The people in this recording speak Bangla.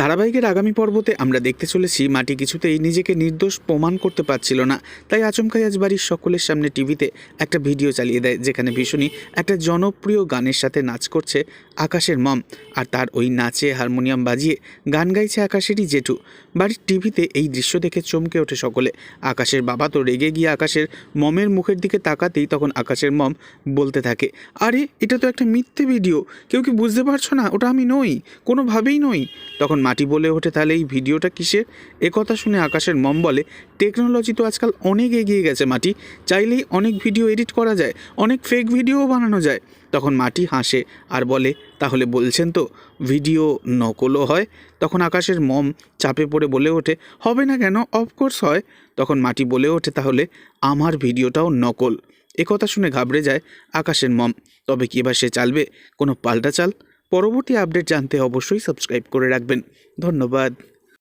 ধারাবাহিকের আগামী পর্বতে আমরা দেখতে চলেছি, মাটি কিছুতেই নিজেকে নির্দোষ প্রমাণ করতে পারছিল না। তাই আচমকাই আজ বাড়ির সকলের সামনে টিভিতে একটা ভিডিও চালিয়ে দেয়, যেখানে ভীষণই একটা জনপ্রিয় গানের সাথে নাচ করছে আকাশের মম, আর তার ওই নাচে হারমোনিয়াম বাজিয়ে গান গাইছে আকাশেরই জেঠু। বাড়ির টিভিতে এই দৃশ্য দেখে চমকে ওঠে সকলে। আকাশের বাবা তো রেগে গিয়ে আকাশের মমের মুখের দিকে তাকাতেই তখন আকাশের মম বলতে থাকে, আরে, এটা তো একটা মিথ্যে ভিডিও, কেউ কি বুঝতে পারছ না? ওটা আমি নই, কোনোভাবেই নই। তখন মাটি বলে ওঠে, তাহলে এই ভিডিওটা কিসের? একথা শুনে আকাশের মম বলে, টেকনোলজি তো আজকাল অনেক এগিয়ে গেছে মাটি, চাইলেই অনেক ভিডিও এডিট করা যায়, অনেক ফেক ভিডিও বানানো যায়। তখন মাটি হাসে আর বলে, তাহলে বলছেন তো, ভিডিও নকলও হয়? তখন আকাশের মম চাপে পড়ে বলে ওঠে, হবে না কেন? অফকোর্স হয়। তখন মাটি বলে ওঠে, তাহলে আমার ভিডিওটাও নকল। একথা শুনে ঘাবড়ে যায় আকাশের মম, তবে কি এবার সে চালবে? কোনো পাল্টা চাল? পরবর্তী আপডেট জানতে অবশ্যই সাবস্ক্রাইব করে রাখবেন। ধন্যবাদ।